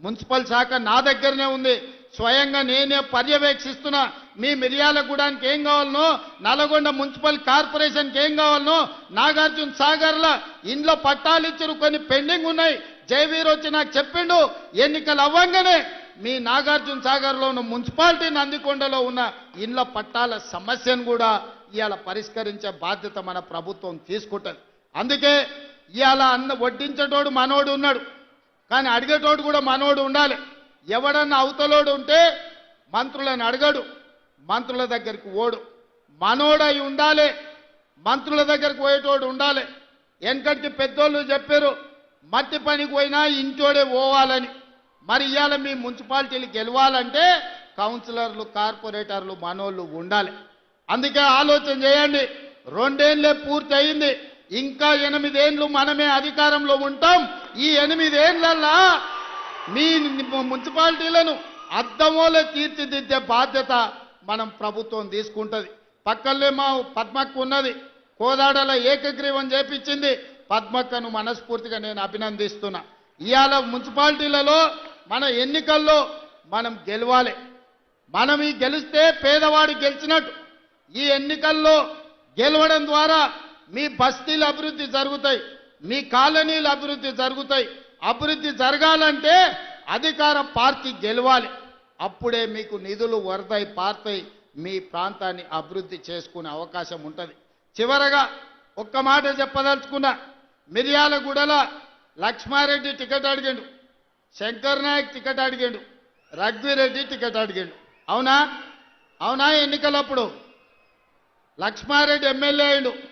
Municipal శాఖ నా దగ్గరనే ఉంది. స్వయంగా నేనే పర్యవేక్షిస్తున్నా. మీ మిర్యాలగూడానికి ఏం కావాలనో నల్గొండ మున్సిపల్ కార్పొరేషన్కి ఏం కావాలనో నాగార్జున సాగర్ల ఇంట్లో పట్టాలు ఇచ్చారు. కొన్ని పెండింగ్ ఉన్నాయి. జయవీర్ వచ్చి నాకు చెప్పిండు ఎన్నికలు అవ్వంగానే మీ నాగార్జున సాగర్లో ఉన్న మున్సిపాలిటీ నందికొండలో ఉన్న ఇండ్ల పట్టాల సమస్యను కూడా ఇవాళ పరిష్కరించే బాధ్యత మన ప్రభుత్వం తీసుకుంటుంది. అందుకే ఇవాళ అన్న వడ్డించేటోడు మనోడు ఉన్నాడు. కానీ అడిగేటోడు కూడా మనోడు ఉండాలి. ఎవడన్నా అవతలోడు ఉంటే మంత్రులను అడగడు. మంత్రుల దగ్గరికి ఓడు. మనోడై ఉండాలి. మంత్రుల దగ్గరికి పోయేటోడు ఉండాలి. వెనకటికి పెద్దోళ్ళు చెప్పారు మట్టి పనికి పోయినా ఇంటోడే పోవాలని. మరి ఇవాళ మీ మున్సిపాలిటీలు గెలవాలంటే కౌన్సిలర్లు కార్పొరేటర్లు మనోళ్ళు ఉండాలి. అందుకే ఆలోచన చేయండి. రెండేళ్ళే పూర్తి అయింది ఇంకా ఎనిమిదేండ్లు మనమే అధికారంలో ఉంటాం. ఈ ఎనిమిదేండ్లల్లా మీ మున్సిపాలిటీలను అద్దమోలే తీర్చిదిద్దే బాధ్యత మనం ప్రభుత్వం తీసుకుంటుంది. పక్కనే మా పద్మక్క ఉన్నది. కోదాడల ఏకగ్రీవం చేపించింది. పద్మక్కను మనస్ఫూర్తిగా నేను అభినందిస్తున్నా. ఇవాళ మున్సిపాలిటీలలో మన ఎన్నికల్లో మనం గెలవాలి. మనం ఈ గెలిస్తే పేదవాడు గెలిచినట్టు. ఈ ఎన్నికల్లో గెలవడం ద్వారా మీ బస్తీలు అభివృద్ధి జరుగుతాయి మీ కాలనీలు అభివృద్ధి జరుగుతాయి. అభివృద్ధి జరగాలంటే అధికార పార్టీ గెలవాలి. అప్పుడే మీకు నిధులు వరదై పార్తాయి మీ ప్రాంతాన్ని అభివృద్ధి చేసుకునే అవకాశం ఉంటుంది. చివరగా ఒక్క మాట చెప్పదలుచుకున్నా మిర్యాలగూడల లక్ష్మారెడ్డి టికెట్ అడిగాడు శంకర్ నాయక్ టికెట్ అడిగాడు రఘువీరెడ్డి టికెట్ అడిగాడు. అవునా? అవునా? ఎన్నికలప్పుడు లక్ష్మారెడ్డి ఎమ్మెల్యే అయ్యాడు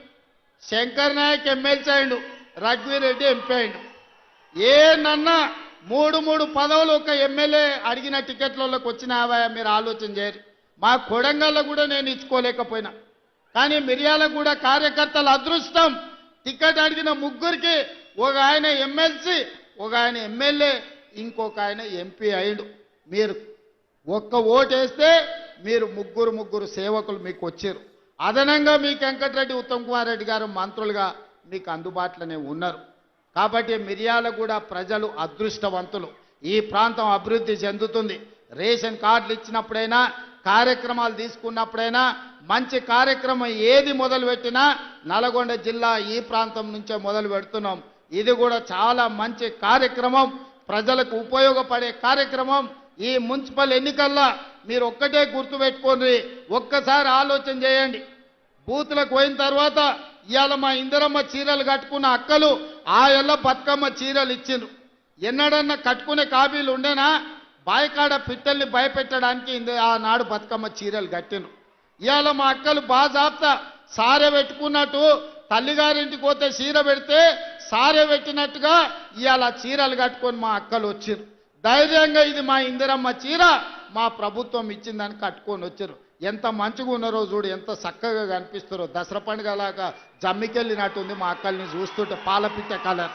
శంకర్ నాయక్ ఎమ్మెల్సీ అయిండు రఘువీరెడ్డి ఎంపీ అయిండు ఏ నన్న మూడు మూడు పదవులు ఒక ఎమ్మెల్యే అడిగిన టికెట్లలోకి వచ్చినావా మీరు ఆలోచన చేయరు. మా కొడంగల్లో కూడా నేను ఇచ్చుకోలేకపోయినా. కానీ మిర్యాల కూడా కార్యకర్తల అదృష్టం టికెట్ అడిగిన ముగ్గురికి ఒక ఆయన ఎమ్మెల్సీ ఒక ఆయన ఎమ్మెల్యే ఇంకొక ఆయన ఎంపీ అయిండు మీరు ఒక్క ఓటేస్తే మీరు ముగ్గురు ముగ్గురు సేవకులు మీకు వచ్చారు. అదనంగా మీ వెంకటరెడ్డి ఉత్తమ్ కుమార్ రెడ్డి గారు మంత్రులుగా మీకు అందుబాటులోనే ఉన్నారు. కాబట్టి మిర్యాల కూడా ప్రజలు అదృష్టవంతులు. ఈ ప్రాంతం అభివృద్ధి చెందుతుంది. రేషన్ కార్డులు ఇచ్చినప్పుడైనా కార్యక్రమాలు తీసుకున్నప్పుడైనా మంచి కార్యక్రమం ఏది మొదలు పెట్టినా నల్గొండ జిల్లా ఈ ప్రాంతం నుంచే మొదలు పెడుతున్నాం. ఇది కూడా చాలా మంచి కార్యక్రమం. ప్రజలకు ఉపయోగపడే కార్యక్రమం. ఈ మున్సిపల్ ఎన్నికల్లో మీరు ఒక్కటే గుర్తుపెట్టుకోండి ఒక్కసారి ఆలోచన చేయండి. బూతులకు పోయిన తర్వాత ఇవాళ మా ఇందిరమ్మ చీరలు కట్టుకున్న అక్కలు ఆ ఎల్ల బతుకమ్మ చీరలు ఇచ్చిండ్రు. ఎన్నడన్నా కట్టుకునే కాపీలు ఉండేనా? బాయికాడ పిట్టల్ని భయపెట్టడానికి ఆనాడు బతుకమ్మ చీరలు కట్టిండ్రు. ఇవాళ మా అక్కలు బాజాప్తా సారె పెట్టుకున్నట్టు తల్లిగారింటికి పోతే చీర పెడితే సారె పెట్టినట్టుగా ఇవాళ చీరలు కట్టుకొని మా అక్కలు వచ్చిండ్రు. ధైర్యంగా ఇది మా ఇందిరమ్మ చీర మా ప్రభుత్వం ఇచ్చిందని కట్టుకొని వచ్చారు. ఎంత మంచిగా ఉన్నారో చూడు ఎంత చక్కగా కనిపిస్తారో. దసరా పండుగలాగా జమ్మికెళ్ళినట్టుంది మా అక్కల్ని చూస్తుంటే పాలపిట్ట కలర్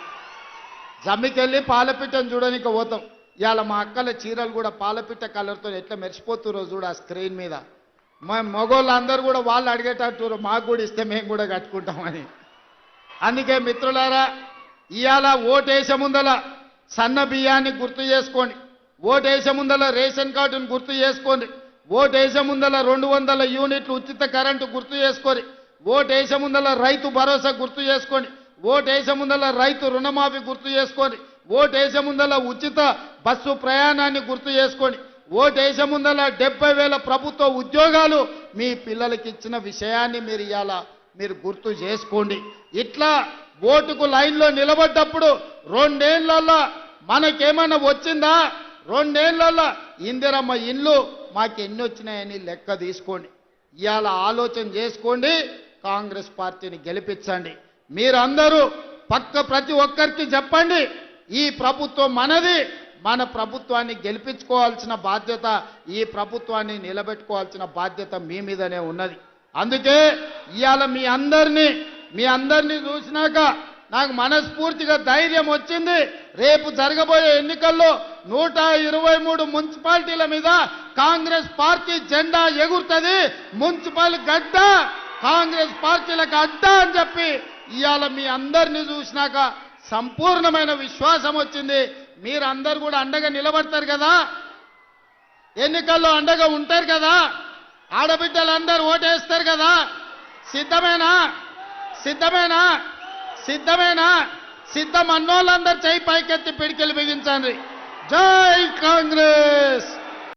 జమ్మికెళ్ళి పాలపిట్టని చూడడానికి పోతాం. ఇవాళ మా అక్కల చీరలు కూడా పాలపిట్ట కలర్తో ఎట్లా మెరిసిపోతురో చూడు ఆ స్క్రీన్ మీద. మా మగోళ్ళు కూడా వాళ్ళు అడిగేటట్టు మాకు కూడా ఇస్తే మేము కూడా కట్టుకుంటామని అందుకే మిత్రులారా ఇవాళ ఓటేసే ముందల సన్న బియ్యాన్ని గుర్తు చేసుకోండి. ఓటేసే ముందల రేషన్ కార్డును గుర్తు చేసుకోండి. ఓటేసే ముందల రెండు వందల యూనిట్లు ఉచిత కరెంటు గుర్తు చేసుకోండి. ఓటేసే ముందల రైతు భరోసా గుర్తు చేసుకోండి. ఓటేసే ముందల రైతు రుణమాఫీ గుర్తు చేసుకోండి. ఓటేసే ముందల ఉచిత బస్సు ప్రయాణాన్ని గుర్తు చేసుకోండి. ఓటేసే ముందల డెబ్బై వేల ప్రభుత్వ ఉద్యోగాలు మీ పిల్లలకి ఇచ్చిన విషయాన్ని మీరు ఇవాళ మీరు గుర్తు చేసుకోండి. ఇట్లా ఓటుకు లైన్లో నిలబడ్డప్పుడు రెండేళ్ళలో మనకేమన్నా వచ్చిందా? రెండేళ్ళలో ఇందిరమ్మ ఇల్లు మాకు ఎన్ని వచ్చినాయని లెక్క తీసుకోండి. ఇవాళ ఆలోచన చేసుకోండి కాంగ్రెస్ పార్టీని గెలిపించండి. మీరందరూ పక్క ప్రతి ఒక్కరికి చెప్పండి ఈ ప్రభుత్వం మనది మన ప్రభుత్వాన్ని గెలిపించుకోవాల్సిన బాధ్యత ఈ ప్రభుత్వాన్ని నిలబెట్టుకోవాల్సిన బాధ్యత మీ మీదనే ఉన్నది. అందుకే ఇవాళ మీ అందరినీ మీ అందరినీ చూసినాక నాకు మనస్ఫూర్తిగా ధైర్యం వచ్చింది. రేపు జరగబోయే ఎన్నికల్లో నూట ఇరవై మూడు మున్సిపాలిటీల మీద కాంగ్రెస్ పార్టీ జెండా ఎగురుతుంది. మున్సిపల్ గడ్డ కాంగ్రెస్ పార్టీలకు అడ్డ అని చెప్పి ఇవాళ మీ అందరినీ చూసినాక సంపూర్ణమైన విశ్వాసం వచ్చింది. మీరందరూ కూడా అండగా నిలబడతారు కదా. ఎన్నికల్లో అండగా ఉంటారు కదా. ఆడబిడ్డలందరూ ఓటేస్తారు కదా. సిద్ధమేనా? సిద్ధమేనా? సిద్ధమేనా? సిద్ధం అన్నోళ్ళందరూ చేయి పైకెత్తి పిడికెలు బిగించండి. జై కాంగ్రెస్!